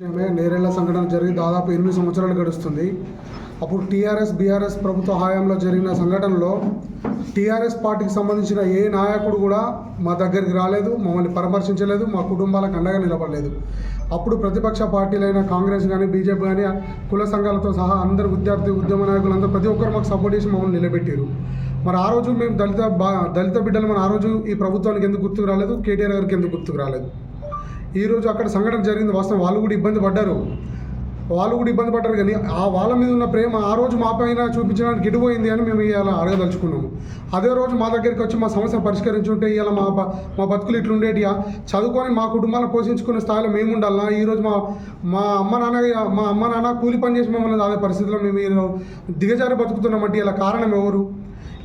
నేరేళ్ళ సంఘటన జరిగి దాదాపు ఎనిమిది సంవత్సరాలు గడుస్తుంది. అప్పుడు టీఆర్ఎస్ బీఆర్ఎస్ ప్రభుత్వ హయాంలో జరిగిన సంఘటనలో టీఆర్ఎస్ పార్టీకి సంబంధించిన ఏ నాయకుడు కూడా మా దగ్గరికి రాలేదు మమ్మల్ని పరామర్శించలేదు మా కుటుంబాలకు అండగా నిలబడలేదు. అప్పుడు ప్రతిపక్ష పార్టీలైన కాంగ్రెస్ కానీ బీజేపీ కానీ కుల సంఘాలతో సహా అందరు విద్యార్థి ఉద్యమ నాయకులందరూ ప్రతి ఒక్కరు మాకు సపోర్ట్ చేసి మమ్మల్ని నిలబెట్టారు మరి ఆ రోజు మేము దళిత బా దళిత బిడ్డలు మన ఆ రోజు ఈ ప్రభుత్వానికి ఎందుకు గుర్తుకు రాలేదు కేటీఆర్ గారికి ఎందుకు గుర్తుకు రాలేదు? ఈరోజు అక్కడ సంఘటన జరిగింది. వాస్తవం వాళ్ళు కూడా ఇబ్బంది పడ్డారు. వాళ్ళు కూడా ఇబ్బంది పడ్డారు కానీ ఆ వాళ్ళ మీద ఉన్న ప్రేమ ఆ రోజు మా పైన చూపించడానికి ఇటుపోయింది అని మేము ఇలా అడగదలుచుకున్నాము అదే రోజు మా దగ్గరికి వచ్చి మా సమస్య పరిష్కరించుంటే ఇలా మా మా బతుకులు ఇట్లుండేటియా? చదువుకొని మా కుటుంబాన్ని పోషించుకునే స్థాయిలో మేము ఉండాలన్నా ఈరోజు మా మా అమ్మ నాన్న మా అమ్మ నాన్న కూలి పని చేసి మమ్మల్ని అదే పరిస్థితిలో మేము దిగజారి బతుకుతున్నామంటే ఇలా కారణం ఎవరు?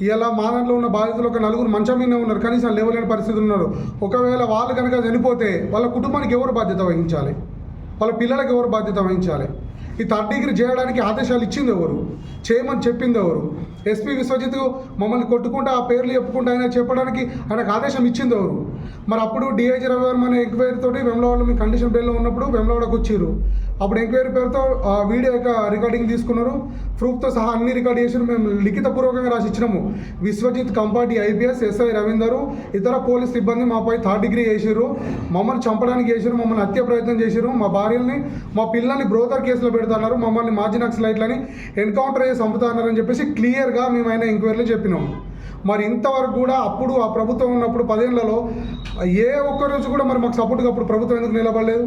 ఇలా మా ఉన్న బాధితులు ఒక నలుగురు మంచం మీద ఉన్నారు. కనీసం లేవలేని పరిస్థితులు ఉన్నారు. ఒకవేళ వాళ్ళు కనుక చనిపోతే వాళ్ళ కుటుంబానికి ఎవరు బాధ్యత వహించాలి? వాళ్ళ పిల్లలకు ఎవరు బాధ్యత వహించాలి? ఈ థర్డ్ డిగ్రీ చేయడానికి ఆదేశాలు ఇచ్చింది ఎవరు? చేయమని చెప్పింది ఎవరు? ఎస్పీ విశ్వజిత్ మమ్మల్ని కొట్టుకుంటా ఆ పేర్లు చెప్పుకుంటూ ఆయన చెప్పడానికి ఆయనకు ఆదేశం ఇచ్చింది ఎవరు? మరి అప్పుడు డిఐజీ రవివర్మ అనే ఎంక్వైరీ తోటి వెమ్లవాడలో మీ కండిషన్ బెయిల్లో ఉన్నప్పుడు వెమ్లవాడకు వచ్చారు. అప్పుడు ఎంక్వైరీ పేరుతో ఆ వీడియో యొక్క రికార్డింగ్ తీసుకున్నారు. ప్రూఫ్తో సహా అన్ని రికార్డ్ చేసిన మేము లిఖితపూర్వకంగా రాసి ఇచ్చినాము. విశ్వజిత్ కంపాటి ఐపీఎస్ ఎస్ఐ రవీందరు ఇతర పోలీస్ సిబ్బంది మాపై థర్డ్ డిగ్రీ చేసిరు. మమ్మల్ని చంపడానికి చేసిరు. మమ్మల్ని హత్య ప్రయత్నం చేసిరు. మా భార్యల్ని మా పిల్లల్ని బ్రోదర్ కేసులో పెడుతున్నారు. మమ్మల్ని మాజీ నక్సలైట్లని ఎన్కౌంటర్ చేసి చంపుతున్నారని చెప్పేసి క్లియర్గా మేము ఆయన ఎంక్వైరీలో చెప్పినాము. మరి ఇంతవరకు కూడా అప్పుడు ఆ ప్రభుత్వం ఉన్నప్పుడు పదేళ్ళలో ఏ ఒక్క రోజు కూడా మరి మాకు సపోర్ట్గా అప్పుడు ప్రభుత్వం ఎందుకు నిలబడలేదు?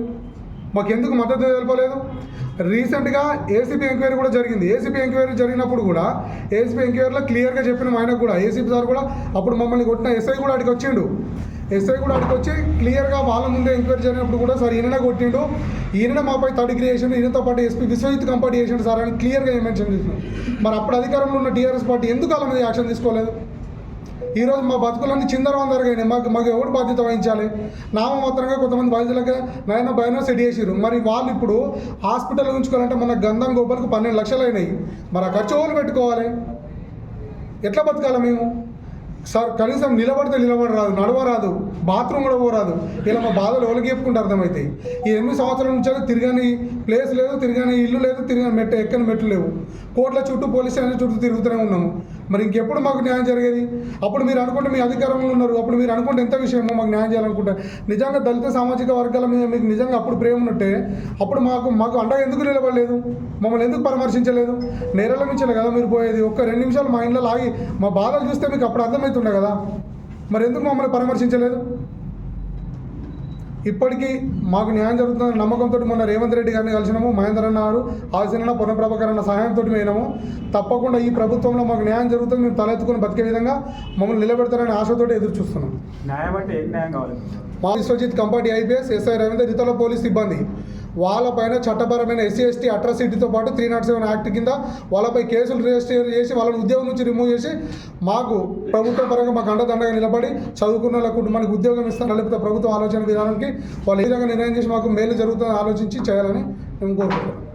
మాకెందుకు మద్దతు తెలపలేదు? రీసెంట్గా ఏసీపీ ఎంక్వైరీ కూడా జరిగింది. ఏసీపీ ఎంక్వైరీ జరిగినప్పుడు కూడా ఏసీపీ ఎంక్వైరీలో క్లియర్గా చెప్పిన ఆయనకు కూడా ఏసీపీ సార్ కూడా అప్పుడు మమ్మల్ని కొట్టిన ఎస్ఐ కూడా అడిగి వచ్చిండు. ఎస్ఐ కూడా అడిగి వచ్చి క్లియర్గా వాళ్ళ ముందే ఎంక్వైరీ జరిగినప్పుడు కూడా సార్ ఈయన కొట్టిండు. ఈయన మాపై థర్డ్ క్రియేషన్ చేసిండు ఈయనతో పాటు ఎస్పీ విశ్వజిత్ కంపార్టీ చేసిండు సార్ అని క్లియర్గా మెన్షన్ చేసినాం మరి అప్పుడు అధికారంలో ఉన్న టీఆర్ఎస్ పార్టీ ఎందుకు వాళ్ళ మీద యాక్షన్ తీసుకోలేదు? ఈరోజు మా బతుకులన్నీ చిందరవందరగానే మాకు మాకు ఎవరు బాధ్యత వహించాలి? నామమాత్రంగా కొంతమంది బాధ్యతలకి నాయన భయనో సెట్ చేసిరు మరి వాళ్ళు ఇప్పుడు హాస్పిటల్ ఉంచుకోవాలంటే మన గంధం గోపలకు పన్నెండు లక్షలు అయినాయి. మరి ఆ ఖర్చు ఎవరు పెట్టుకోవాలి? ఎట్లా బతకాలి మేము? సార్ కనీసం నిలబడితే నిలబడరాదు నడవరాదు బాత్రూమ్ కూడా పోరాదు. ఇలా మా బాధలు ఎవరికి చెప్పుకుంటే అర్థమవుతాయి ఈ ఎనిమిది సంవత్సరాల నుంచి తిరగని ప్లేస్ లేదు తిరగని ఇల్లు లేదు తిరగని మెట్టు ఎక్కని మెట్లు లేవు. కోట్ల చుట్టూ పోలీస్ స్టేషన్ చుట్టూ తిరుగుతూనే ఉన్నాము. మరి ఇంకెప్పుడు మాకు న్యాయం జరిగేది? అప్పుడు మీరు అనుకుంటే మీ అధికారంలో ఉన్నారు. అప్పుడు మీరు అనుకుంటే ఎంత విషయమో మాకు న్యాయం చేయాలనుకుంటే. నిజంగా దళిత సామాజిక వర్గాల మీద మీకు నిజంగా అప్పుడు ప్రేమ ఉన్నట్టే అప్పుడు మాకు మాకు అండగా ఎందుకు నిలబడలేదు? మమ్మల్ని ఎందుకు పరామర్శించలేదు? నేరల మించలే కదా మీరు పోయేది? ఒక్క రెండు నిమిషాలు మా ఇంట్లో లాగి మా బాధలు చూస్తే మీకు అప్పుడు అర్థమవుతుండే కదా? మరి ఎందుకు మమ్మల్ని పరామర్శించలేదు? ఇప్పటికీ మాకు న్యాయం జరుగుతున్న నమ్మకంతో మొన్న రేవంత్ రెడ్డి గారిని కలిసినాము మహేందర్ అన్న గారు ఆశీన పొన్న ప్రభాకర్ అన్న సహాయంతో పోయినాము. తప్పకుండా ఈ ప్రభుత్వంలో మాకు న్యాయం జరుగుతుంది మేము తలెత్తుకుని బతికే విధంగా మమ్మల్ని నిలబెడతారనే ఆశతోటి ఎదురు చూస్తున్నాం. న్యాయం అంటే ఏం న్యాయం కావాలి? మా విశ్వజిత్ కంపాటి ఐపీఎస్ ఎస్ఐ రవీందర్ ఇతర పోలీస్ సిబ్బంది. వాళ్ళపైన చట్టపరమైన ఎస్సీ ఎస్టీ అట్రాసిటీతో పాటు త్రీ నాట్ సెవెన్ యాక్ట్ కింద వాళ్ళపై కేసులు రిజిస్టర్ చేసి వాళ్ళని ఉద్యోగం నుంచి రిమూవ్ చేసి మాకు ప్రభుత్వ పరంగా మాకు అండదండగా నిలబడి చదువుకున్న వాళ్ళ కుటుంబానికి ఉద్యోగం ఇస్తారా లేకపోతే ప్రభుత్వ ఆలోచన విధానానికి వాళ్ళు ఏ విధంగా నిర్ణయం చేసి మాకు మేలు జరుగుతుందని ఆలోచించి చేయాలని మేము కోరుకుంటున్నాం.